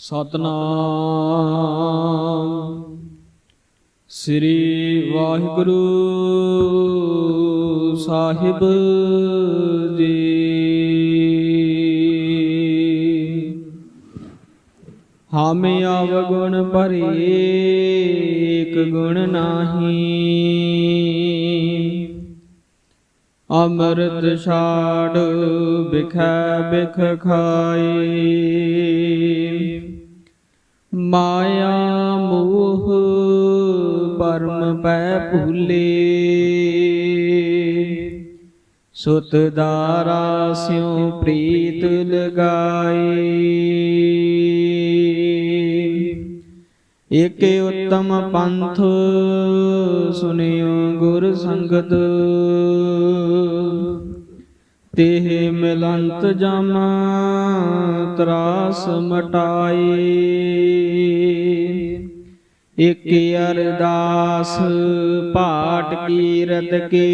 ਸਤਨਾਮ। ਸ੍ਰੀ ਵਾਹਿਗੁਰੂ ਸਾਹਿਬ ਜੀ। ਹਮ ਅਵਗੁਣ ਭਰੀ ਏਕ ਗੁਣ ਨਾਹੀ। ਅੰਮ੍ਰਿਤ ਛਾੜ ਬਿਖੈ ਬਿਖ ਖਾਈ। ਮਾਇਆ ਮੋਹ ਪਰਮ ਪੈ ਭੂਲੇ। ਸੁਤ ਦਾਰਾ ਸਿਉ ਪ੍ਰੀਤ ਲਗਾਈ ਏਕ ਉਤਮ ਪੰਥ ਸੁਨਿਓ ਗੁਰ ਸੰਗਤ। ਤੇਹ ਮਿਲੰਤ ਜਮ ਤਰਾਸ ਮਟਾਈ ਇਕ ਅਰਦਾਸ ਪਾਠ ਕੀਰਤ ਕੀ।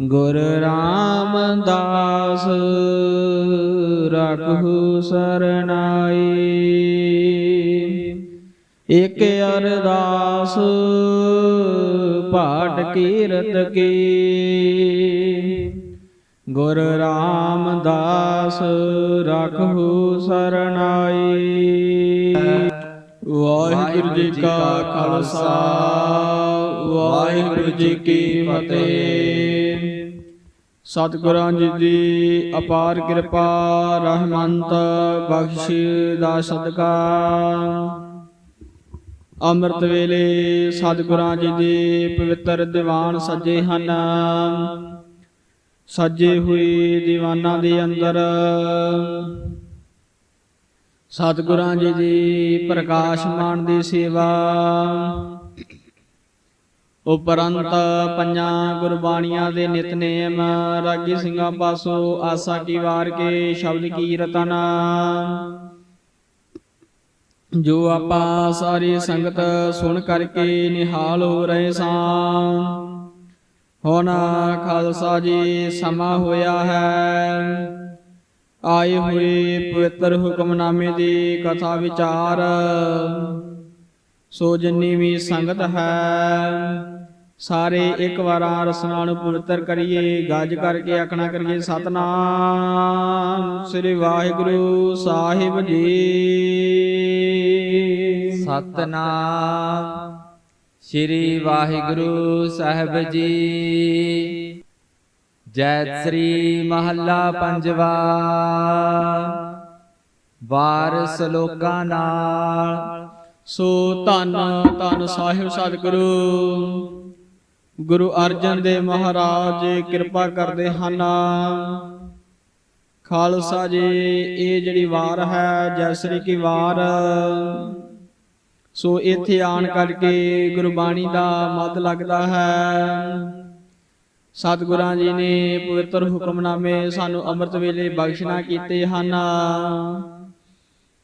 ਗੁਰ ਰਾਮਦਾਸ ਰਖੂ ਸਰਨਾਈ ਇਕ ਅਰਦਾਸ ਪਾਠ ਕੀਰਤ ਕੀ। ਗੁਰ ਰਾਮਦਾਸ ਰਖੂ ਸਰਨਾਈ ਵਾਹਿਗੁਰੂ ਜੀ ਕਾ ਖਾਲਸਾ, ਵਾਹਿਗੁਰੂ ਜੀ ਕੀ ਫਤਿਹ। ਸਤਿਗੁਰਾਂ ਜੀ ਦੀ ਅਪਾਰ ਕਿਰਪਾ, ਰਹਿਮਤ ਬਖਸ਼ ਦਾ ਸਦਕਾ। ਅੰਮ੍ਰਿਤ ਵੇਲੇ ਸਤਿਗੁਰਾਂ ਜੀ ਦੇ ਪਵਿੱਤਰ ਦੀਵਾਨ ਸਜੇ ਹਨ। ਸਜੇ ਹੋਏ ਦੀਵਾਨਾਂ ਦੇ ਅੰਦਰ ਸਤਿਗੁਰਾਂ ਜੀ ਦੀ ਪ੍ਰਕਾਸ਼ਮਾਨ ਦੀ ਸੇਵਾ। ਉਪਰੰਤ ਪੰਜਾਂ ਗੁਰਬਾਣੀਆਂ ਦੇ ਨਿਤਨੇਮ, ਰਾਗੀ ਸਿੰਘਾਂ ਪਾਸੋਂ ਆਸਾ ਕੀ ਵਾਰ ਕੇ ਸ਼ਬਦ ਕੀਰਤਨ। ਜੋ ਆਪਾਂ ਸਾਰੀ ਸੰਗਤ ਸੁਣ ਕਰਕੇ ਨਿਹਾਲ ਹੋ ਰਹੇ ਸਾਂ। ਹੁਣ ਖਾਲਸਾ ਜੀ, ਸਮਾਂ ਹੋਇਆ ਹੈ। ਆਏ ਹੋਏ ਪਵਿੱਤਰ ਹੁਕਮਨਾਮੇ ਦੀ ਕਥਾ ਵਿਚਾਰ। ਸੋ ਜਿੰਨੀ ਵੀ ਸੰਗਤ ਹੈ, ਸਾਰੇ ਇੱਕ ਵਾਰ ਰਸਨਾ ਨੂੰ ਪਵਿੱਤਰ ਕਰੀਏ, ਗੱਜ ਕਰਕੇ ਆਖਣਾ ਕਰੀਏ, ਸਤਨਾਮ ਸ੍ਰੀ ਵਾਹਿਗੁਰੂ ਸਾਹਿਬ ਜੀ। ਸਤਨਾਮ। ਸ੍ਰੀ ਵਾਹਿਗੁਰੂ ਸਾਹਿਬ ਜੀ। ਜੈ ਸ੍ਰੀ ਮਹੱਲਾ ਪੰਜਵਾ। ਵਾਰ ਸ਼ਲੋਕਾਂ ਨਾਲ। ਸੋ ਧੰਨ ਧੰਨ ਸਾਹਿਬ ਸਤਿਗੁਰੂ। ਗੁਰੂ ਅਰਜਨ ਦੇਵ ਮਹਾਰਾਜ ਕਿਰਪਾ ਕਰਦੇ ਹਨ। ਖਾਲਸਾ ਜੀ, ਇਹ ਜਿਹੜੀ ਵਾਰ ਹੈ ਜੈਸਰੀ ਕੀ ਵਾਰ। ਸੋ ਇੱਥੇ ਆਣ ਕਰਕੇ ਗੁਰਬਾਣੀ ਦਾ ਮਦ ਲੱਗਦਾ ਹੈ। ਸਤਿਗੁਰਾਂ ਜੀ ਨੇ ਪਵਿੱਤਰ ਹੁਕਮਨਾਮੇ ਸਾਨੂੰ ਅੰਮ੍ਰਿਤ ਵੇਲੇ ਬਖਸ਼ਣਾ ਕੀਤੇ ਹਨ।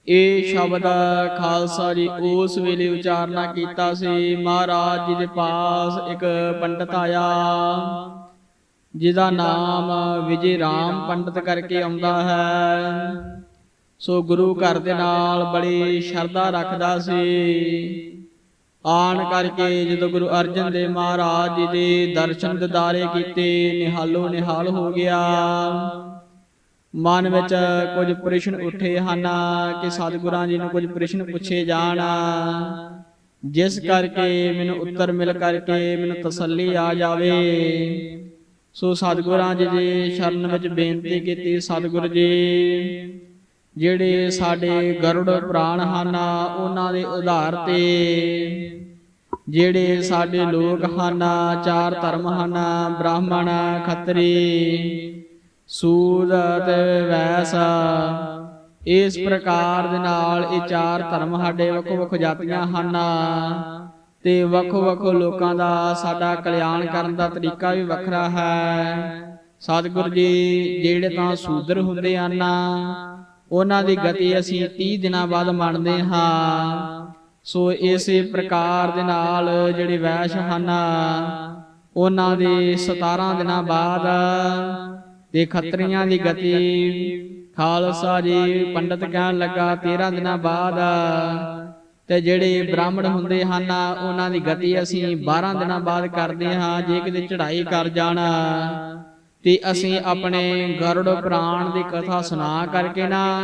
ਇਹ ਸ਼ਬਦ ਖਾਲਸਾ ਜੀ ਉਸ ਵੇਲੇ ਉਚਾਰਨਾ ਕੀਤਾ ਸੀ। ਮਹਾਰਾਜ ਜੀ ਦੇ ਪਾਸ ਇੱਕ ਪੰਡਤ ਆਇਆ। ਜਿਹਦਾ ਨਾਮ ਵਿਜੇ ਰਾਮ ਪੰਡਤ ਕਰਕੇ ਆਉਂਦਾ ਹੈ। ਸੋ ਗੁਰੂ ਘਰ ਦੇ ਨਾਲ ਬੜੀ ਸ਼ਰਧਾ ਰੱਖਦਾ ਸੀ। ਆਣ ਕਰਕੇ ਜਦੋਂ ਗੁਰੂ ਅਰਜਨ ਦੇਵ ਮਹਾਰਾਜ ਜੀ ਦੇ ਦਰਸ਼ਨ ਦਿਦਾਰੇ ਕੀਤੇ, ਨਿਹਾਲੋ ਨਿਹਾਲ ਹੋ ਗਿਆ। ਮਨ ਵਿੱਚ ਕੁਝ ਪ੍ਰਸ਼ਨ ਉੱਠੇ ਹਨ ਕਿ ਸਤਿਗੁਰਾਂ ਜੀ ਨੂੰ ਕੁਝ ਪ੍ਰਸ਼ਨ ਪੁੱਛੇ ਜਾਣ। ਜਿਸ ਕਰਕੇ ਮੈਨੂੰ ਉੱਤਰ ਮਿਲ ਕਰਕੇ ਮੈਨੂੰ ਤਸੱਲੀ ਆ ਜਾਵੇ। ਸੋ ਸਤਿਗੁਰਾਂ ਜੀ ਦੀ ਸ਼ਰਨ ਵਿੱਚ ਬੇਨਤੀ ਕੀਤੀ, ਸਤਿਗੁਰ ਜੀ ਜਿਹੜੇ ਸਾਡੇ ਗਰੁੜ ਪ੍ਰਾਣ ਹਨ ਉਹਨਾਂ ਦੇ ਉਧਾਰ ਤੇ ਜਿਹੜੇ ਸਾਡੇ ਲੋਕ ਹਨ ਚਾਰ ਧਰਮ ਹਨ ਬ੍ਰਾਹਮਣ ਖੱਤਰੀ ਸੂਦ ਅਤੇ ਵੈਸ ਇਸ ਪ੍ਰਕਾਰ ਦੇ ਨਾਲ ਇਹ ਚਾਰ ਧਰਮ ਸਾਡੇ ਵੱਖੋ ਵੱਖ ਜਾਤੀਆਂ ਹਨ ਤੇ ਵੱਖੋ ਵੱਖੋ ਲੋਕਾਂ ਦਾ ਸਾਡਾ ਕਲਿਆਣ ਕਰਨ ਦਾ ਤਰੀਕਾ ਵੀ ਵੱਖਰਾ ਹੈ। ਸਤਿਗੁਰੂ ਜੀ ਜਿਹੜੇ ਤਾਂ ਸੂਦਰ ਹੁੰਦੇ ਹਨ ਉਹਨਾਂ ਦੀ ਗਤੀ ਅਸੀਂ 30 ਦਿਨਾਂ ਬਾਅਦ ਮੰਨਦੇ ਹਾਂ। ਸੋ ਇਸੇ ਪ੍ਰਕਾਰ ਦੇ ਨਾਲ ਜਿਹੜੇ ਵੈਸ਼ ਹਨ ਉਹਨਾਂ ਦੇ 17 ਦਿਨਾਂ ਬਾਅਦ ਤੇ ਖੱਤਰੀਆਂ ਦੀ ਗਤੀ ਖਾਲਸਾ ਜੀ ਪੰਡਤ ਕਹਿਣ ਲੱਗਾ 13 ਦਿਨਾਂ ਬਾਅਦ। ਤੇ ਜਿਹੜੇ ਬ੍ਰਾਹਮਣ ਹੁੰਦੇ ਹਨ ਉਹਨਾਂ ਦੀ ਗਤੀ ਅਸੀਂ 12 ਦਿਨਾਂ ਬਾਅਦ ਕਰਦੇ ਹਾਂ ਜੇ ਕਿਤੇ ਚੜ੍ਹਾਈ ਕਰ ਜਾਣਾ। ਤੇ ਅਸੀਂ ਆਪਣੇ ਗਰੁੜ ਪ੍ਰਾਣ ਦੀ ਕਥਾ ਸੁਣਾ ਕਰਕੇ ਨਾ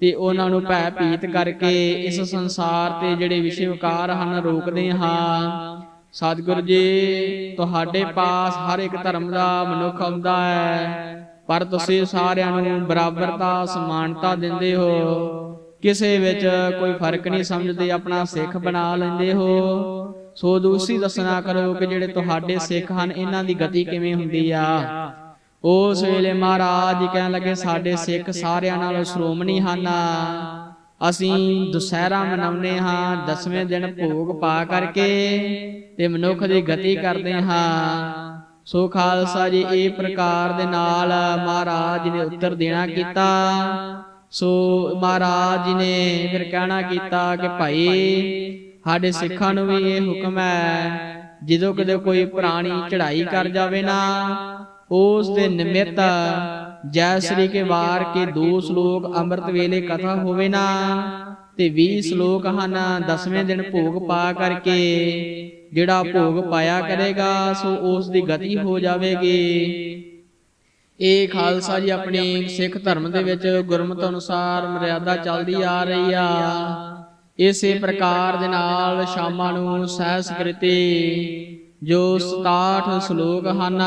ਤੇ ਉਹਨਾਂ ਨੂੰ ਭੈ ਭੀਤ ਕਰਕੇ ਇਸ ਸੰਸਾਰ ਤੇ ਜਿਹੜੇ ਵਿਸ਼ੇ ਵਿਕਾਰ ਹਨ ਰੋਕਦੇ ਹਾਂ। ਸਤਿਗੁਰੂ ਜੀ ਤੁਹਾਡੇ ਪਾਸ ਹਰ ਇੱਕ ਧਰਮ ਦਾ ਮਨੁੱਖ ਆਉਂਦਾ ਹੈ। ਪਰ ਤੁਸੀਂ ਸਾਰਿਆਂ ਨੂੰ ਬਰਾਬਰਤਾ ਸਮਾਨਤਾ ਦਿੰਦੇ ਹੋ। ਕਿਸੇ ਵਿੱਚ ਕੋਈ ਫ਼ਰਕ ਨਹੀਂ ਸਮਝਦੇ ਆਪਣਾ ਸਿੱਖ ਬਣਾ ਲੈਂਦੇ ਹੋ। ਸੋ ਦੂਸਰੀ ਦੱਸਣਾ ਕਰੋ ਕਿ ਜਿਹੜੇ ਤੁਹਾਡੇ ਸਿੱਖ ਹਨ, ਇਹਨਾਂ ਦੀ ਗਤੀ ਕਿਵੇਂ ਹੁੰਦੀ ਆ? ਉਸ ਵੇਲੇ ਮਹਾਰਾਜ ਜੀ ਕਹਿਣ ਲੱਗੇ, ਸਾਡੇ ਸਿੱਖ ਸਾਰਿਆਂ ਨਾਲੋਂ ਸ਼੍ਰੋਮਣੀ ਹਨ। ਅਸੀਂ ਦੁਸਹਿਰਾ ਮਨਾਉਂਦੇ ਹਾਂ, ਦਸਵੇਂ ਦਿਨ ਭੋਗ ਪਾ ਕਰਕੇ ਤੇ ਮਨੁੱਖ ਦੀ ਗਤੀ ਕਰਦੇ ਹਾਂ। ਸੋ ਖਾਲਸਾ ਜੀ, ਇਹ ਪ੍ਰਕਾਰ ਦੇ ਨਾਲ ਮਹਾਰਾਜ ਨੇ ਉੱਤਰ ਦੇਣਾ ਕੀਤਾ। ਸੋ ਮਹਾਰਾਜ ਜੀ ਨੇ ਫਿਰ ਕਹਿਣਾ ਕੀਤਾ ਕਿ ਭਾਈ ਸਾਡੇ ਸਿੱਖਾਂ ਨੂੰ ਵੀ ਇਹ ਹੁਕਮ ਹੈ ਜਦੋਂ ਕਦੇ ਕੋਈ ਪ੍ਰਾਣੀ ਚੜ੍ਹਾਈ ਕਰ ਜਾਵੇ ਨਾ ਉਸ ਦੇ ਨਿਮਿਤ ਜੈ ਸ੍ਰੀ ਕੇ ਵਾਰ ਕੇ ਦੋ ਸ਼ਲੋਕ ਅੰਮ੍ਰਿਤ ਵੇਲੇ ਕਥਾ ਹੋਵੇ ਨਾ ਤੇ 20 ਸ਼ਲੋਕ ਹਨ ਦਸਵੇਂ ਦਿਨ ਭੋਗ ਪਾ ਕਰਕੇ ਜਿਹੜਾ ਭੋਗ ਪਾਇਆ ਕਰੇਗਾ ਸੋ ਉਸ ਦੀ ਗਤੀ ਹੋ ਜਾਵੇਗੀ। ਇਹ ਖਾਲਸਾ ਜੀ ਆਪਣੀ ਸਿੱਖ ਧਰਮ ਦੇ ਵਿੱਚ ਗੁਰਮਤ ਅਨੁਸਾਰ ਮਰਿਆਦਾ ਚੱਲਦੀ ਆ। ਰਹੀ ਆ। ਇਸੇ ਪ੍ਰਕਾਰ ਦੇ ਨਾਲ ਸ਼ਾਮਾਂ ਨੂੰ ਸਹਿ ਸਕ੍ਰਿਤੀ ਜੋ 67 ਸ਼ਲੋਕ ਹਨ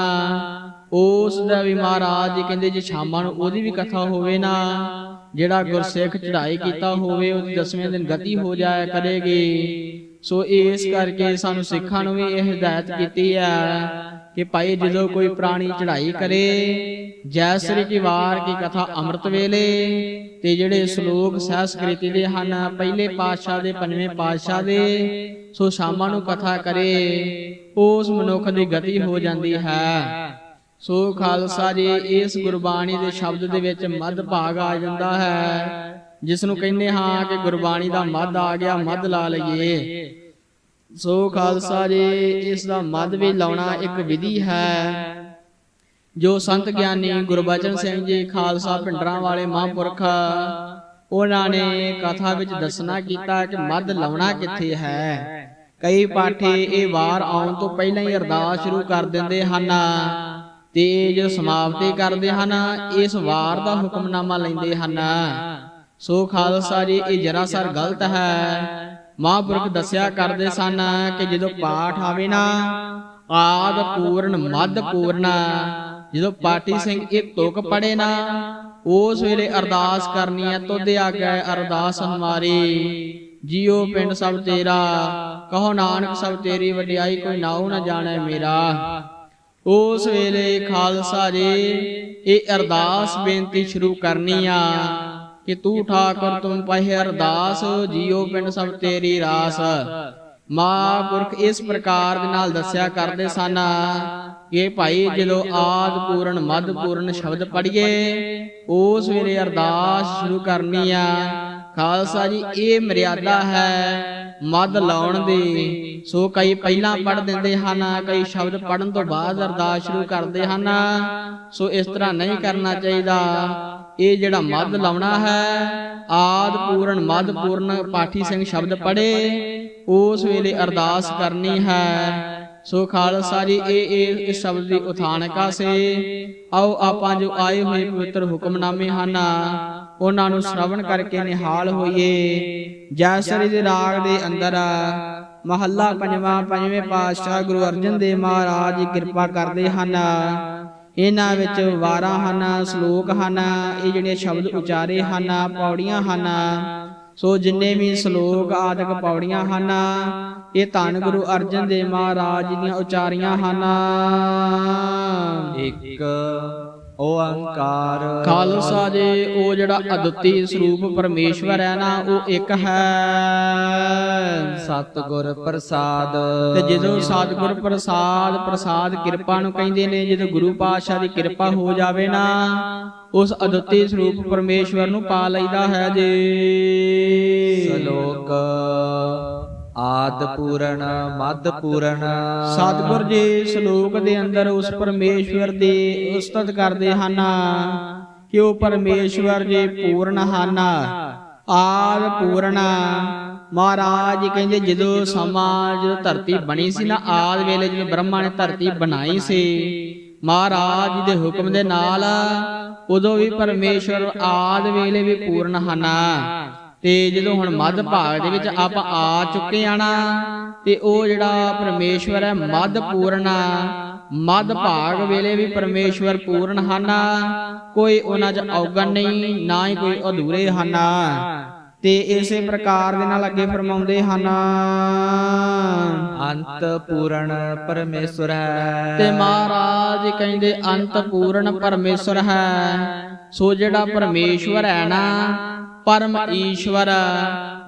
ਉਸ ਦਾ ਵੀ ਮਹਾਰਾਜ ਜੀ ਕਹਿੰਦੇ ਜੇ ਸ਼ਾਮਾਂ ਨੂੰ ਉਹਦੀ ਵੀ ਕਥਾ ਹੋਵੇ ਨਾ ਜਿਹੜਾ ਗੁਰਸਿੱਖ ਚੜ੍ਹਾਈ ਕੀਤਾ ਹੋਵੇ ਉਹਦੀ ਦਸਵੇਂ ਦਿਨ ਗਤੀ ਹੋ ਜਾਇਆ ਕਰੇਗੀ। ਸੋ ਇਸ ਕਰਕੇ ਸਾਨੂੰ ਸਿੱਖਾਂ ਨੂੰ ਵੀ ਇਹ ਹਦਾਇਤ ਕੀਤੀ ਹੈ। ਕਿ ਭਾਈ ਜਦੋਂ ਕੋਈ ਪ੍ਰਾਣੀ ਚੜ੍ਹਾਈ ਕਰੇ ਜੈ ਸ੍ਰੀ ਕੀ ਵਾਰ ਕੀ ਕਥਾ ਅੰਮ੍ਰਿਤ ਵੇਲੇ ਤੇ ਜਿਹੜੇ ਸ਼ਲੋਕ ਸਹਿਸਕ੍ਰਿਤੀ ਦੇ ਹਨ ਪਹਿਲੇ ਪਾਤਸ਼ਾਹ ਦੇ ਪੰਜਵੇਂ ਪਾਤਸ਼ਾਹ ਦੇ ਸੋ ਸ਼ਾਮਾਂ ਨੂੰ ਕਥਾ ਕਰੇ ਉਸ ਮਨੁੱਖ ਦੀ ਗਤੀ ਹੋ ਜਾਂਦੀ ਹੈ। ਸੋ ਖਾਲਸਾ ਜੀ ਇਸ ਗੁਰਬਾਣੀ ਦੇ ਸ਼ਬਦ ਦੇ ਵਿੱਚ ਮੱਧ ਭਾਗ ਆ ਜਾਂਦਾ ਹੈ ਜਿਸ ਨੂੰ ਕਹਿੰਦੇ ਹਾਂ ਕਿ ਗੁਰਬਾਣੀ ਦਾ ਮੱਧ ਆ ਗਿਆ ਮੱਧ ਲਾ ਲਈਏ। ਸੋ ਖਾਲਸਾ ਜੀ ਇਸ ਦਾ ਮੱਧ ਵੀ ਲਾਉਣਾ ਇੱਕ ਵਿਧੀ ਹੈ। ਜੋ ਸੰਤ ਗਿਆਨੀ ਗੁਰਬਚਨ ਸਿੰਘ ਜੀ ਖਾਲਸਾ ਪਿੰਡਰਾਂ ਵਾਲੇ ਮਹਾਂਪੁਰਖ ਉਹਨਾਂ ਨੇ ਕਥਾ ਵਿੱਚ ਦੱਸਣਾ ਕੀਤਾ ਕਿ ਮੱਧ ਲਾਉਣਾ ਕਿੱਥੇ ਹੈ। ਕਈ ਪਾਠੀ ਇਹ ਵਾਰ ਆਉਣ ਤੋਂ ਪਹਿਲਾਂ ਹੀ ਅਰਦਾਸ ਸ਼ੁਰੂ ਕਰ ਦਿੰਦੇ ਹਨ। ਤੇ ਜਦੋਂ ਸਮਾਪਤੀ ਕਰਦੇ ਹਨ ਇਸ ਵਾਰ ਦਾ ਹੁਕਮਨਾਮਾ ਲੈਂਦੇ ਹਨ। ਸੋ ਖਾਲਸਾ ਜੀ ਇਹ ਜਰਾਸਰ ਗਲਤ ਹੈ। ਮਹਾਂਪੁਰਖ ਦੱਸਿਆ ਕਰਦੇ ਸਨ ਕਿ ਜਦੋਂ ਪਾਠ ਆਵੇ ਨਾ ਆਦ ਪੂਰਨ ਮੱਧ ਪੂਰਨ ਜਦੋਂ ਪਾਟੀ ਸਿੰਘ ਇਹ ਤੁਕ ਪੜੇ ਨਾ ਉਸ ਵੇਲੇ ਅਰਦਾਸ ਕਰਨੀ ਹੈ ਤੁਧ ਆਗੇ ਅਰਦਾਸ ਹਮਾਰੀ ਜੀਓ ਪਿੰਡ ਸਭ ਤੇਰਾ ਕਹੋ ਨਾਨਕ ਸਭ ਤੇਰੀ ਵਡਿਆਈ ਕੋਈ ਨਾਉ ਨਾ ਜਾਣੈ ਮੇਰਾ। ਉਸ ਵੇਲੇ ਖਾਲਸਾ ਜੀ ਇਹ ਅਰਦਾਸ ਬੇਨਤੀ ਸ਼ੁਰੂ ਕਰਨੀ ਆ। ਕਿ ਤੂੰ ਠਾਕੁਰ ਤੁਮ ਪਹਿ ਅਰਦਾਸ ਜੀਓ ਪਿੰਡ ਸਭ ਤੇਰੀ ਰਾਸ। ਮਹਾਂਪੁਰਖ ਇਸ ਪ੍ਰਕਾਰ ਦੇ ਨਾਲ ਦੱਸਿਆ ਕਰਦੇ ਸਨ ਕਿ ਭਾਈ ਜਦੋਂ ਆਦ ਪੂਰਨ ਮੱਧ ਪੂਰਨ ਸ਼ਬਦ ਪੜ੍ਹੀਏ ਉਸ ਵੇਲੇ ਅਰਦਾਸ ਸ਼ੁਰੂ ਕਰਨੀ ਆ। ਖਾਲਸਾ ਜੀ ਇਹ ਮਰਿਆਦਾ ਹੈ। ਮੱਧ ਲਾਉਣ ਦੀ। ਸੋ ਕਈ ਪਹਿਲਾਂ ਪੜ੍ਹ ਦਿੰਦੇ ਹਨ ਕਈ ਸ਼ਬਦ ਪੜਨ ਤੋਂ ਬਾਅਦ ਅਰਦਾਸ ਸ਼ੁਰੂ ਕਰਦੇ ਹਨ। ਸੋ ਇਸ ਤਰ੍ਹਾਂ ਨਹੀਂ ਕਰਨਾ ਚਾਹੀਦਾ। ਇਹ ਜਿਹੜਾ ਮੱਧ ਲਾਉਣਾ ਹੈ ਆਦ ਪੂਰਨ ਮੱਧ ਪੂਰਨ ਪਾਠੀ ਸਿੰਘ ਸ਼ਬਦ ਪੜ੍ਹੇ ਉਸ ਵੇਲੇ ਅਰਦਾਸ ਕਰਨੀ ਹੈ। ਸੋ ਖਾਲਸਾ ਜੀ ਇਹ ਇਹ ਇਸ ਸ਼ਬਦ ਦੀ ਉਥਾਨਕਾ ਸੇ। ਆਓ ਆਪਾਂ ਜੋ ਆਏ ਹੋਏ ਪਵਿੱਤਰ ਹੁਕਮਨਾਮੇ ਹਨ। ਉਹਨਾਂ ਨੂੰ ਸ਼ਰਵਣ ਕਰਕੇ ਨਿਹਾਲ ਹੋਈਏ। ਜੈ ਸ੍ਰੀ ਦੇ ਰਾਗ ਦੇ ਅੰਦਰ ਮਹੱਲਾ ਪੰਜਵਾਂ, ਪੰਜਵੇਂ ਪਾਤਸ਼ਾਹ ਗੁਰੂ ਅਰਜਨ ਦੇਵ ਮਹਾਰਾਜ ਕਿਰਪਾ ਕਰਦੇ ਹਨ। ਇਹਨਾਂ ਵਿੱਚ ਵਾਰਾਂ ਹਨ, ਸ਼ਲੋਕ ਹਨ, ਇਹ ਜਿਹੜੇ ਸ਼ਬਦ ਉਚਾਰੇ ਹਨ, ਪੌੜੀਆਂ ਹਨ। ਸੋ ਜਿੰਨੇ ਵੀ ਸ਼ਲੋਕ ਆਦਿਕ ਪੌੜੀਆਂ ਹਨ, ਇਹ ਧੰਨ ਗੁਰੂ ਅਰਜਨ ਦੇਵ ਮਹਾਰਾਜ ਦੀਆਂ ਉਚਾਰੀਆਂ ਹਨ। ਇੱਕ ਓੰਕਾਰ। ਖਾਲਸਾ ਜੀ ਉਹ ਜਿਹੜਾ ਅਦੁੱਤੀ ਸਰੂਪ ਪਰਮੇਸ਼ਵਰ ਹੈ ਨਾ ਉਹ ਇੱਕ ਹੈ। ਸਤਿਗੁਰ ਪ੍ਰਸਾਦ। ਤੇ ਜਦੋਂ ਸਤਿਗੁਰ ਪ੍ਰਸਾਦ ਪ੍ਰਸਾਦ ਕਿਰਪਾ ਨੂੰ ਕਹਿੰਦੇ ਨੇ ਜਦੋਂ ਗੁਰੂ ਪਾਤਸ਼ਾਹ ਦੀ ਕਿਰਪਾ ਹੋ ਜਾਵੇ ਨਾ ਉਸ ਅਦੁੱਤੀ ਸਰੂਪ ਪਰਮੇਸ਼ਵਰ ਨੂੰ ਪਾ ਲਈਦਾ ਹੈ ਜੀ। ਸ਼ਲੋਕ। ਆਦ ਪੂਰਨ ਮਦ ਪੂਰਨ ਸਤਿਗੁਰ ਜੀ ਸ਼ਲੋਕ ਦੇ ਅੰਦਰ ਉਸ ਪਰਮੇਸ਼ਵਰ ਦੀ ਉਸਤਤ ਕਰਦੇ ਹਨ। ਕਿ ਉਹ ਪਰਮੇਸ਼ਵਰ ਜੀ ਪੂਰਨ ਹਨ? ਆਦ ਪੂਰਨ। ਮਹਾਰਾਜ ਜੀ ਕਹਿੰਦੇ, ਜਦੋਂ ਸਮਾਂ, ਜਦੋਂ ਧਰਤੀ ਬਣੀ ਸੀ ਨਾ, ਆਦ ਵੇਲੇ ਜਦੋਂ ਬ੍ਰਹਮਾ ਨੇ ਧਰਤੀ ਬਣਾਈ ਸੀ, ਮਹਾਰਾਜ ਜੀ ਦੇ ਹੁਕਮ ਦੇ ਨਾਲ ਉਦੋਂ ਵੀ ਪਰਮੇਸ਼ਵਰ ਆਦ ਵੇਲੇ ਵੀ ਪੂਰਨ ਹਨ। ਤੇ ਜਦੋਂ ਹੁਣ ਮੱਧ ਭਾਗ ਦੇ ਵਿੱਚ ਆਪਾਂ ਆ ਚੁੱਕੇ ਆ ਨਾ ਤੇ ਉਹ ਜਿਹੜਾ ਪਰਮੇਸ਼ਵਰ ਹੈ ਮੱਧ ਪੂਰਨ ਮੱਧ ਭਾਗ ਵੇਲੇ ਵੀ ਪਰਮੇਸ਼ਵਰ ਪੂਰਨ ਹਨ। ਕੋਈ ਉਹਨਾਂ 'ਚ ਔਗਣ ਨਹੀਂ ਨਾ ਹੀ ਕੋਈ ਅਧੂਰੇ ਹਨ। ਤੇ ਇਸੇ ਪ੍ਰਕਾਰ ਦੇ ਨਾਲ ਅੱਗੇ ਫਰਮਾਉਂਦੇ ਹਨ। ਅੰਤ ਪੂਰਨ ਪਰਮੇਸ਼ਰ ਹੈ। ਤੇ ਮਹਾਰਾਜ ਕਹਿੰਦੇ ਅੰਤ ਪੂਰਨ ਪਰਮੇਸ਼ਰ ਹੈ। ਸੋ ਜਿਹੜਾ ਪਰਮੇਸ਼ਵਰ ਹੈ ਨਾ ਪਰਮ ਈਸ਼ਵਰ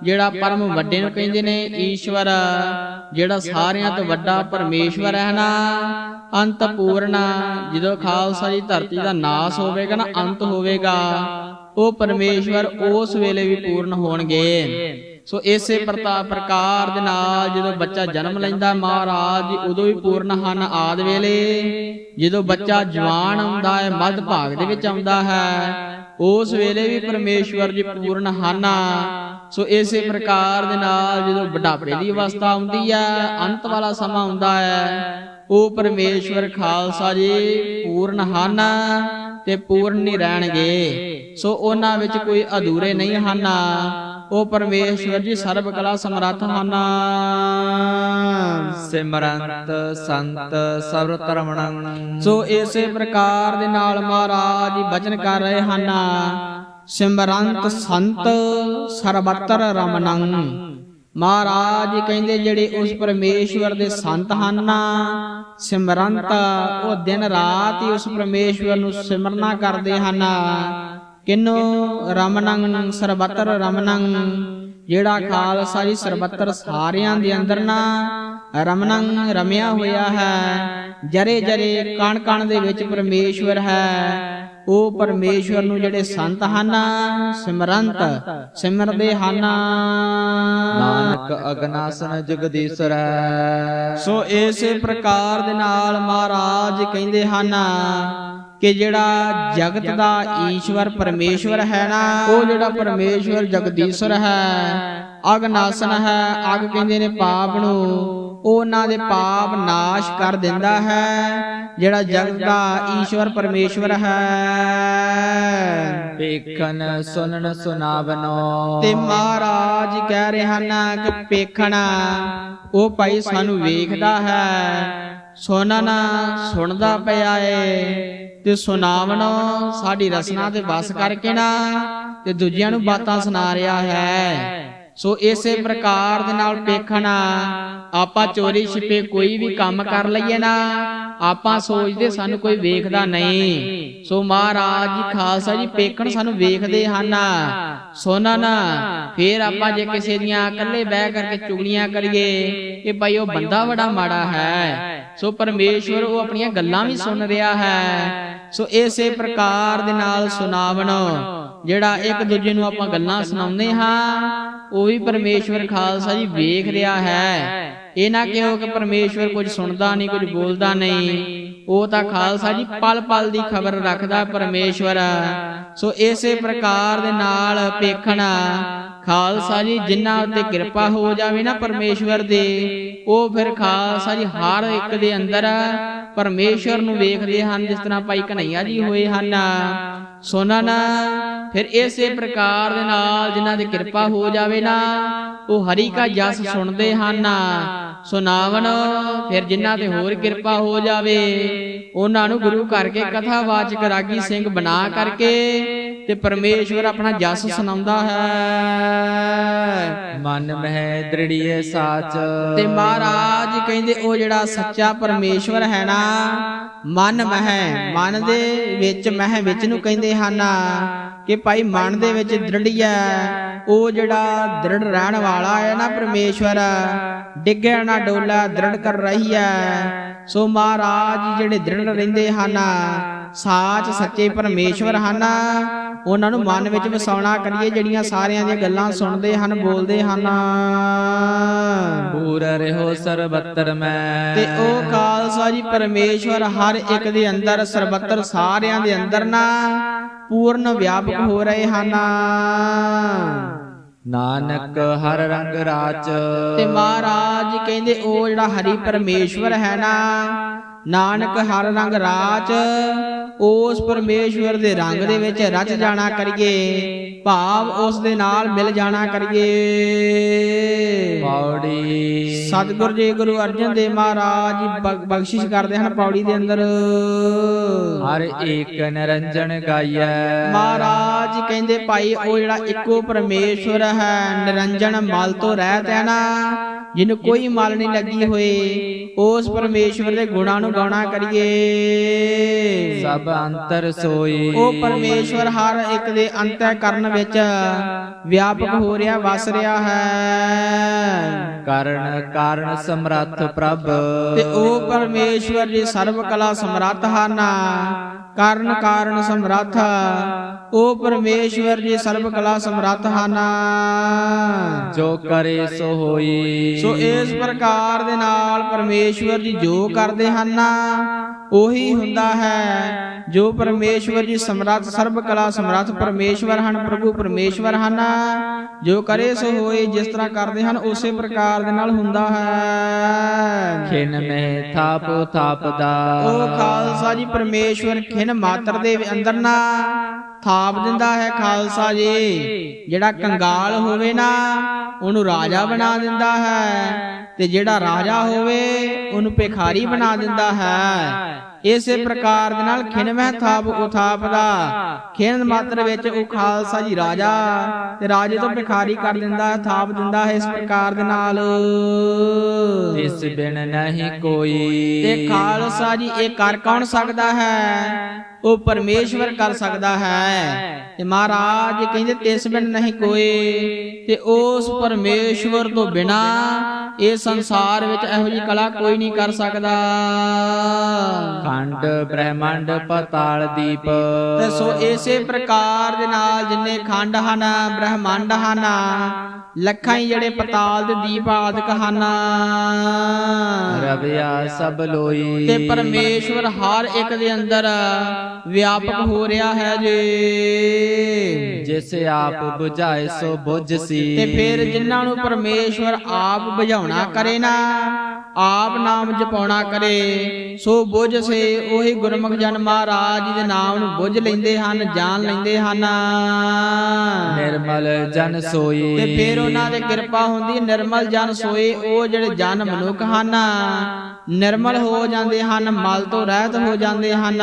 ਜਿਹੜਾ ਪਰਮ ਵੱਡੇ ਨੂੰ ਕਹਿੰਦੇ ਨੇ ਈਸ਼ਵਰ ਜਿਹੜਾ ਸਾਰਿਆਂ ਤੋਂ ਵੱਡਾ ਪਰਮੇਸ਼ਵਰ ਹੈ ਨਾ ਅੰਤ ਪੂਰਨ ਜਦੋਂ ਖਾਲਸਾ ਜੀ ਧਰਤੀ ਦਾ ਨਾਸ ਹੋਵੇਗਾ ਨਾ ਅੰਤ ਹੋਵੇਗਾ ਉਹ ਪਰਮੇਸ਼ਵਰ ਉਸ ਵੇਲੇ ਵੀ ਪੂਰਨ ਹੋਣਗੇ। ਸੋ ਇਸੇ ਪ੍ਰਕਾਰ ਦੇ ਨਾਲ ਜਦੋਂ ਬੱਚਾ ਜਨਮ ਲੈਂਦਾ ਮਹਾਰਾਜ ਜੀ ਉਦੋਂ ਵੀ ਪੂਰਨ ਹਨ ਆਦ ਵੇਲੇ। ਜਦੋਂ ਬੱਚਾ ਜਵਾਨ ਆਉਂਦਾ ਹੈ ਮੱਧ ਭਾਗ ਦੇ ਵਿੱਚ ਆਉਂਦਾ ਹੈ। ਉਸ ਵੇਲੇ ਵੀ ਪਰਮੇਸ਼ਵਰ ਜੀ ਪੂਰਨ ਹਨ। ਸੋ ਇਸੇ ਪ੍ਰਕਾਰ ਦੇ ਨਾਲ ਜਦੋਂ ਬੁਢਾਪੇ ਦੀ ਅਵਸਥਾ ਆਉਂਦੀ ਹੈ ਅੰਤ ਵਾਲਾ ਸਮਾਂ ਆਉਂਦਾ ਹੈ ਉਹ ਪਰਮੇਸ਼ਵਰ ਖਾਲਸਾ ਜੀ ਪੂਰਨ ਹਨ ਤੇ ਪੂਰਨ ਹੀ ਰਹਿਣਗੇ। ਸੋ ਉਹਨਾਂ ਵਿੱਚ ਕੋਈ ਅਧੂਰੇ ਨਹੀਂ ਹਨ। ਉਹ ਪਰਮੇਸ਼ਵਰ ਜੀ ਸਰਬ ਕਲਾ ਸਮਰੱਥ ਹਨ ਸਿਮਰੰਤ ਸੰਤ ਸਰਵ ਧਰਮਣੰ। ਸੋ ਇਸੇ ਪ੍ਰਕਾਰ ਦੇ ਨਾਲ ਮਹਾਰਾਜ ਜੀ ਬਚਨ ਕਰ ਰਹੇ ਹਨ। ਸਿਮਰੰਤ ਸੰਤ ਸਰਬਤਰ ਰਮਨੰ ਮਹਾਰਾਜ ਜੀ ਕਹਿੰਦੇ ਜਿਹੜੇ ਉਸ ਪਰਮੇਸ਼ਵਰ ਦੇ ਸੰਤ ਹਨ ਸਿਮਰੰਤ ਉਹ ਦਿਨ ਰਾਤ ਹੀ ਉਸ ਪਰਮੇਸ਼ਵਰ ਨੂੰ ਸਿਮਰਨਾ ਕਰਦੇ ਹਨ। ਕਿਨੋ ਰਮਨੰ ਸਰਬਤਰ ਰਮਨੰ ਜਿਹੜਾ ਖਾਲਸਾ ਜੀ ਸਰਬਤਰ ਸਾਰਿਆਂ ਦੇ ਅੰਦਰ ਨਾ ਰਮਨੰ ਰਮਿਆ ਹੋਇਆ ਹੈ। ਜਰੇ ਜਰੇ ਕਣ ਕਣ ਦੇ ਵਿੱਚ ਪਰਮੇਸ਼ਵਰ ਹੈ। ਉਹ ਪਰਮੇਸ਼ਵਰ ਨੂੰ ਜਿਹੜੇ ਸੰਤ ਹਨ ਸਿਮਰੰਤ ਸਿਮਰਦੇ ਹਨ। ਨਾਨਕ ਅਗਨਾਸਨ ਜਗਦੀਸ਼ਰ ਸੋ ਇਸੇ ਪ੍ਰਕਾਰ ਦੇ ਨਾਲ ਮਹਾਰਾਜ ਕਹਿੰਦੇ ਹਨ ਕਿ ਜਿਹੜਾ ਜਗਤ ਦਾ ਈਸ਼ਵਰ ਪਰਮੇਸ਼ਵਰ ਹੈ ਨਾ ਉਹ ਜਿਹੜਾ ਪਰਮੇਸ਼ਵਰ ਜਗਦੀਸ਼ਵਰ ਹੈ ਅਗਨਾਸਨ ਹੈ ਅਗ ਕਹਿੰਦੇ ਨੇ ਪਾਪ ਨੂੰ ਉਹ ਉਹਨਾਂ ਦੇ ਪਾਪ ਨਾਸ਼ ਕਰ ਦਿੰਦਾ ਹੈ ਜਿਹੜਾ ਜਗਤ ਦਾ ਈਸ਼ਵਰ ਪਰਮੇਸ਼ਵਰ ਹੈ। ਪੇਖਨ ਸੁਨਨ ਸੁਨਾਵਨੋ ਤੇ ਮਹਾਰਾਜ ਕਹਿ ਰਹੇ ਹਨ ਕਿ ਪੇਖਣਾ ਉਹ ਭਾਈ ਸਾਨੂੰ ਵੇਖਦਾ ਹੈ ਸੁਣਨ ਸੁਣਦਾ ਪਿਆ ਏ। ਤੇ ਸੁਣਾਵਣੋ ਸਾਡੀ ਰਸਨਾ ਤੇ ਵਸ ਕਰਕੇ ਨਾ ਤੇ ਦੂਜਿਆਂ ਨੂੰ ਬਾਤਾਂ ਸੁਣਾ ਰਿਹਾ ਹੈ। ਸੋ ਇਸੇ ਪ੍ਰਕਾਰ ਦੇ ਨਾਲ ਪੇਖਣਾ ਆਪਾਂ ਚੋਰੀ ਛਿਪੇ ਕੋਈ ਵੀ ਕੰਮ ਕਰ ਲਈਏ ਨਾ ਆਪਾਂ ਸੋਚਦੇ ਸਾਨੂੰ ਕੋਈ ਵੇਖਦਾ ਨਹੀਂ। ਸੋ ਮਹਾਰਾਜ ਜੀ ਖਾਲਸਾ ਜੀ ਪੇਖਣ ਸਾਨੂੰ ਵੇਖਦੇ ਹਨ। ਸੁਣਨ ਫੇਰ ਆਪਾਂ ਜੇ ਕਿਸੇ ਦੀਆਂ ਇਕੱਲੇ ਬਹਿ ਕਰਕੇ ਚੁਗਲੀਆਂ ਕਰੀਏ ਕਿ ਭਾਈ ਉਹ ਬੰਦਾ ਬੜਾ ਮਾੜਾ ਹੈ। ਸੋ ਪਰਮੇਸ਼ਵਰ ਉਹ ਆਪਣੀਆਂ ਗੱਲਾਂ ਵੀ ਸੁਣ ਰਿਹਾ ਹੈ। ਸੋ ਇਸੇ ਪ੍ਰਕਾਰ ਦੇ ਨਾਲ ਸੁਣਾਵਣੋ, ਜਿਹੜਾ ਇੱਕ ਦੂਜੇ ਨੂੰ ਆਪਾਂ ਗੱਲਾਂ ਸੁਣਾਉਂਦੇ ਹਾਂ, ਉਹ ਵੀ ਪਰਮੇਸ਼ਵਰ ਖਾਲਸਾ ਜੀ ਵੇਖ ਰਿਹਾ ਹੈ। ਇਹ ਨਾ ਕਿਹੋ ਕਿ ਪਰਮੇਸ਼ਵਰ ਕੁਝ ਸੁਣਦਾ ਨਹੀਂ, ਕੁਝ ਬੋਲਦਾ ਨਹੀਂ। ਉਹ ਤਾਂ ਖਾਲਸਾ ਜੀ ਪਲ ਪਲ ਦੀ ਖਬਰ ਰੱਖਦਾ ਪਰਮੇਸ਼ਵਰ। ਸੋ ਇਸੇ ਪ੍ਰਕਾਰ ਦੇ ਨਾਲ ਪੇਖਣਾ, ਖਾਲਸਾ ਜੀ ਜਿਨ੍ਹਾਂ ਉੱਤੇ ਕਿਰਪਾ ਹੋ ਜਾਵੇ ਨਾ ਪਰਮੇਸ਼ਵਰ ਦੇ, ਉਹ ਫਿਰ ਖਾਲਸਾ ਜੀ ਹਰ ਇੱਕ ਦੇ ਅੰਦਰ ਪਰਮੇਸ਼ਵਰ ਨੂੰ ਵੇਖਦੇ ਹਨ ਜਿਸ ਤਰ੍ਹਾਂ ਭਾਈ ਕਨਈਆ ਜੀ ਹੋਏ ਹਨ। ਸੁਣਨ ਫਿਰ ਇਸੇ ਪ੍ਰਕਾਰ ਦੇ ਨਾਲ ਜਿਨ੍ਹਾਂ ਦੀ ਕਿਰਪਾ ਹੋ ਜਾਵੇ ਨਾ ਉਹ ਹਰੀ ਕਾ ਜਸ ਸੁਣਦੇ ਹਨ। ਸੁਨਾਵਨ ਫਿਰ ਜਿਨ੍ਹਾਂ ਤੇ ਹੋਰ ਕਿਰਪਾ ਹੋ ਜਾਵੇ ਉਹਨਾਂ ਨੂੰ ਗੁਰੂ ਕਰਕੇ ਕਥਾਵਾਚਕ ਰਾਗੀ ਸਿੰਘ ਬਣਾ ਕਰਕੇ ਤੇ ਪਰਮੇਸ਼ਵਰ ਆਪਣਾ ਜਸ ਸੁਣਾਉਂਦਾ ਹੈ। ਮਨ ਮਹਿ ਦ੍ਰਿੜੀਏ ਸਾਚ। ਤੇ ਮਹਾਰਾਜ ਕਹਿੰਦੇ ਉਹ ਜਿਹੜਾ ਸੱਚਾ ਪਰਮੇਸ਼ਵਰ ਹੈ ਨਾ ਮਨ ਮਹਿ ਮਨ ਦੇ ਵਿੱਚ ਮਹਿ ਵਿੱਚ ਨੂੰ ਕਹਿੰਦੇ ਹਨ ਕਿ ਭਾਈ ਮਨ ਦੇ ਵਿੱਚ ਦ੍ਰਿੜੀਆ ਉਹ ਜਿਹੜਾ ਦ੍ਰਿੜ ਰਹਿਣ ਵਾਲਾ ਹੈ ਨਾ ਪਰਮੇਸ਼ਵਰ ਡਿੱਗਿਆ ਨਾ ਡੋਲਾ ਦ੍ਰਿੜ ਕਰ ਰਹੀ ਹੈ। ਸੋ ਮਹਾਰਾਜ ਜਿਹੜੇ ਦ੍ਰਿੜ ਰਹਿੰਦੇ ਹਨ ਸਾਚ ਸੱਚੇ ਪਰਮੇਸ਼ਵਰ ਹਨ। ਉਹਨਾਂ ਨੂੰ ਮਨ ਵਿੱਚ ਵਸਾਉਣਾ ਕਰੀਏ ਜਿਹੜੀਆਂ ਸਾਰਿਆਂ ਦੀਆਂ ਗੱਲਾਂ ਸੁਣਦੇ ਹਨ ਬੋਲਦੇ ਹਨ। ਪੂਰ ਰਹਿਓ ਸਰਬੱਤਰ ਮੈਂ। ਤੇ ਉਹ ਖਾਲਸਾ ਜੀ ਪਰਮੇਸ਼ਵਰ ਹਰ ਇੱਕ ਦੇ ਅੰਦਰ ਸਰਬੱਤਰ ਸਾਰਿਆਂ ਦੇ ਅੰਦਰ ਨਾ ਪੂਰਨ ਵਿਆਪਕ ਹੋ ਰਹੇ ਹਨ। ਨਾਨਕ ਹਰ ਰੰਗ ਰਾਚ ਤੇ ਮਹਾਰਾਜ ਕਹਿੰਦੇ ਉਹ ਜਿਹੜਾ ਹਰੀ ਪਰਮੇਸ਼ਵਰ ਹੈ ਨਾ ਨਾਨਕ ਹਰ ਰੰਗ ਰਾਚ ਉਸ ਪਰਮੇਸ਼ਵਰ ਦੇ ਰੰਗ ਦੇ ਵਿੱਚ ਰਚ ਜਾਣਾ ਕਰੀਏ। ਭਾਵ ਉਸ ਦੇ ਨਾਲ ਮਿਲ ਜਾਣਾ ਕਰੀਏ। ਪੌੜੀ। ਸਤਿਗੁਰ ਜੀ ਗੁਰੂ ਅਰਜਨ ਦੇਵ ਮਹਾਰਾਜ ਜੀ ਬਖਸ਼ਿਸ਼ ਕਰਦੇ ਹਨ ਪੌੜੀ ਦੇ ਅੰਦਰ। ਹਰ ਏਕ ਨਿਰੰਜਨ ਗਾਈਐ। ਮਹਾਰਾਜ ਕਹਿੰਦੇ ਭਾਈ ਉਹ ਜਿਹੜਾ ਇੱਕੋ ਪਰਮੇਸ਼ਵਰ ਹੈ ਨਿਰੰਜਨ ਮਲ ਤੋਂ ਰਹਿਤ ਹੈ ਨਾ ਜਿਹਨੂੰ ਕੋਈ ਮਲ ਨਹੀਂ ਲੱਗੀ ਹੋਈ ਉਸ ਪਰਮੇਸ਼ਵਰ ਦੇ ਗੁਣਾਂ ਨੂੰ ਗਾਉਣਾ ਕਰੀਏ। ਸਭ ਅੰਤਰ ਸੋਈ ਉਹ ਪਰਮੇਸ਼ਵਰ ਹਰ ਇੱਕ ਦੇ ਅੰਤःਕਰਨ ਵਿੱਚ ਵਿਆਪਕ ਹੋ ਰਿਹਾ ਵਸ ਰਿਹਾ ਹੈ। ਕਰਨ ਕਾਰਨ ਸਮਰੱਥ ਪ੍ਰਭ। ਤੇ ਉਹ ਪਰਮੇਸ਼ਵਰ ਜੀ ਸਰਬ ਕਲਾ ਸਮਰੱਥ ਹਨ। ਕਾਰਨ ਕਾਰਨ ਸਮਰੱਥ। ਉਹ ਪਰਮੇਸ਼ਵਰ ਜੀ ਸਰਬ ਕਲਾ ਸਮਰੱਥ ਹਨ। ਜੋ ਕਰੇ ਸੋ ਹੋਈ। ਸੋ ਇਸ ਪ੍ਰਕਾਰ ਦੇ ਨਾਲ ਪਰਮੇਸ਼ਵਰ ਜੀ ਜੋ ਕਰਦੇ ਹਨ ਉਹੀ ਹੁੰਦਾ ਹੈ। ਜੋ ਪਰਮੇਸ਼ਵਰ ਜੀ ਸਮਰੱਥ ਸਰਬ ਕਲਾ ਸਮਰੱਥ ਪਰਮੇਸ਼ਵਰ ਹਨ ਪ੍ਰਭੂ ਪਰਮੇਸ਼ਵਰ ਹਨ। ਜੋ ਕਰੇ ਸੋ ਹੋਏ ਜਿਸ ਤਰ੍ਹਾਂ ਕਰਦੇ ਹਨ ਉਸੇ ਪ੍ਰਕਾਰ ਦੇ ਨਾਲ ਹੁੰਦਾ ਹੈ। ਖਿਨ ਮਹਿ ਥਾਪੋ ਥਾਪਦਾ ਉਹ ਖਾਲਸਾ ਜੀ ਪਰਮੇਸ਼ਵਰ ਖਿਨ ਮਾਤਰ ਦੇ ਅੰਦਰ ਨਾ। ਥਾਪ ਦਿੰਦਾ ਹੈ ਖਾਲਸਾ ਜੀ। ਜਿਹੜਾ ਕੰਗਾਲ ਹੋਵੇ ਨਾ ਉਹਨੂੰ ਰਾਜਾ ਬਣਾ ਦਿੰਦਾ ਹੈ। ਤੇ ਜਿਹੜਾ ਰਾਜਾ ਹੋਵੇ ਉਹਨੂੰ ਭਿਖਾਰੀ ਬਣਾ ਦਿੰਦਾ ਹੈ। ਇਸੇ ਪ੍ਰਕਾਰ ਦੇ ਨਾਲ ਖਿਨ ਮਹਿ ਥਾਪ ਉਥਾਪ ਦਾ। ਖਿਨ ਮਾਤਰ ਵਿੱਚ ਉਹ ਖਾਲਸਾ ਜੀ ਰਾਜਾ ਤੇ ਰਾਜੇ ਤੋਂ ਭਿਖਾਰੀ ਕਰ ਦਿੰਦਾ ਹੈ ਥਾਪ ਦਿੰਦਾ ਹੈ ਇਸ ਪ੍ਰਕਾਰ ਦੇ ਨਾਲ। ਇਸ ਬਿਨ ਨਹੀਂ ਕੋਈ। ਤੇ ਖਾਲਸਾ ਜੀ ਇਹ ਕਰ ਕੌਣ ਸਕਦਾ ਹੈ? ਉਹ ਪਰਮੇਸ਼ਵਰ ਕਰ ਸਕਦਾ ਹੈ। ਤੇ ਮਹਾਰਾਜ ਕਹਿੰਦੇ, ਤਿਸ ਬਿਨ ਨਹੀਂ ਕੋਈ। ਤੇ ਉਸ ਪਰਮੇਸ਼ਵਰ ਤੋਂ ਬਿਨਾ ਇਹ ਸੰਸਾਰ ਵਿੱਚ ਇਹੋ ਜੀ ਕਲਾ ਕੋਈ ਨਹੀਂ ਕਰ ਸਕਦਾ। ਖੰਡ ਬ੍ਰਹਮੰਡ ਪਤਾਲ ਦੀਪ। ਤੇ ਸੋ ਇਸੇ ਪ੍ਰਕਾਰ ਦੇ ਨਾਲ ਜਿੰਨੇ ਖੰਡ ਹਨ ਬ੍ਰਹਮੰਡ ਹਨ ਲੱਖਾਂ ਹੀ ਜਿਹੜੇ ਪਤਾਲ ਦੇ ਦੀਪ ਆਦਿਕ ਹਨ। ਰਵਿਆ ਸਭ ਲੋਈ। ਤੇ ਪਰਮੇਸ਼ਵਰ ਹਰ ਇੱਕ ਦੇ ਅੰਦਰ ਵਿਆਪਕ ਹੋ ਰਿਹਾ ਹੈ ਜੀ। ਜਿਸ ਆਪ 부ਝਾਏ ਸੋ ਬੁਝ ਸੀ। ਤੇ ਫਿਰ ਜਿਨ੍ਹਾਂ ਨੂੰ ਪਰਮੇਸ਼ਵਰ ਆਪ ਬੁਝਾਉਣਾ ਕਰੇ ਨਾ ਆਪ ਨਾਮ ਜਪਾਉਣਾ ਕਰੇ। ਸੋ ਬੁਝ ਸੇ ਉਹੀ ਗੁਰਮੁਖ ਜਨ ਮਹਾਰਾਜ ਦੇ ਨਾਮ ਨੂੰ ਬੁਝ ਲੈਂਦੇ ਹਨ ਜਾਣ ਲੈਂਦੇ ਹਨ। ਨਿਰਮਲ ਜਨ ਸੋਈ। ਤੇ ਫਿਰ ਉਹਨਾਂ ਦੇ ਕਿਰਪਾ ਹੁੰਦੀ ਨਿਰਮਲ ਜਨ ਸੋਏ ਉਹ ਜਿਹੜੇ ਜਨ ਮਨੁੱਖ ਹਨ ਨਿਰਮਲ ਹੋ ਜਾਂਦੇ ਹਨ ਮਲ ਤੋਂ ਰਹਿਤ ਹੋ ਜਾਂਦੇ ਹਨ।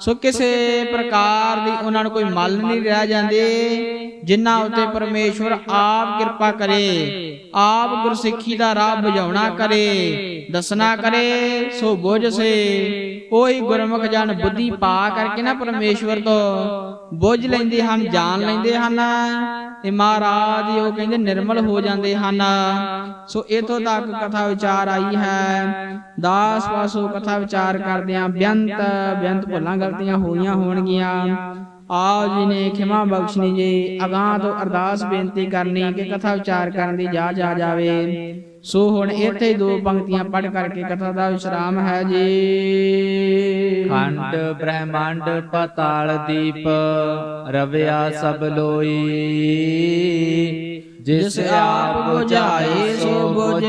ਸੋ ਕਿਸੇ ਪ੍ਰਕਾਰ ਦੀ ਉਹਨਾਂ ਨੂੰ ਕੋਈ ਮਲ ਨਹੀਂ ਰਹਿ ਜਾਂਦੇ। ਜਿਨ੍ਹਾਂ ਉਤੇ ਪਰਮੇਸ਼ਵਰ ਆਪ ਕਿਰਪਾ ਕਰੇ ਆਪ ਗੁਰਸਿੱਖੀ ਦਾ ਰਾਹ ਬੁਝਾਉਣਾ ਕਰੇ ਦੱਸਣਾ ਕਰੇ ਸੋ ਬੁਝ ਸੇ ਉਹੀ ਗੁਰਮੁਖ ਜਨ ਬੁੱਧੀ ਪਾ ਕਰਕੇ ਨਾ ਪਰਮੇਸ਼ਵਰ ਤੋਂ ਬੁੱਝ ਲੈਂਦੇ ਹਨ ਜਾਣ ਲੈਂਦੇ ਹਨ ਤੇ ਮਹਾਰਾਜ ਉਹ ਕਹਿੰਦੇ ਨਿਰਮਲ ਹੋ ਜਾਂਦੇ ਹਨ। ਸੋ ਇਥੋਂ ਤੱਕ ਕਥਾ ਵਿਚਾਰ ਆਈ ਹੈ। ਦਾਸ ਪਾਸੋਂ ਕਥਾ ਵਿਚਾਰ ਕਰਦਿਆਂ ਬੇਅੰਤ ਬੇਅੰਤ ਭੁੱਲਾਂ ਗਲਤੀਆਂ ਹੋਈਆਂ ਹੋਣਗੀਆਂ। ਆਪ ਜੀ ਨੇ ਖਿਮਾ ਬਖਸ਼ਣੀ ਜੀ। ਅਗਾਹ ਤੋਂ ਅਰਦਾਸ ਬੇਨਤੀ ਕਰਨੀ ਕਿ ਕਥਾ ਵਿਚਾਰ ਕਰਨ ਦੀ ਜਾ ਜਾ ਜਾਵੇ। ਸੋ ਹੁਣ ਇੱਥੇ ਦੋ ਪੰਕਤੀਆਂ ਪੜ੍ਹ ਕਰਕੇ ਕਥਾ ਦਾ ਵਿਸ਼ਰਾਮ ਹੈ ਜੀ। ਖੰਡ, ਬ੍ਰਹਮੰਡ, ਪਤਾਲ ਦੀਪ, ਰਵਿਆ ਸਭ ਲੋਈ। ਜਿਸ ਆਪ ਬੁਝਾਏ, ਸੋ ਬੁਝ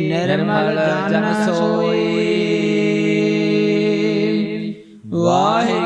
ਨਿਰਮਲ ਜਨ ਸੋਈ। ਵਾਹਿਗੁਰੂ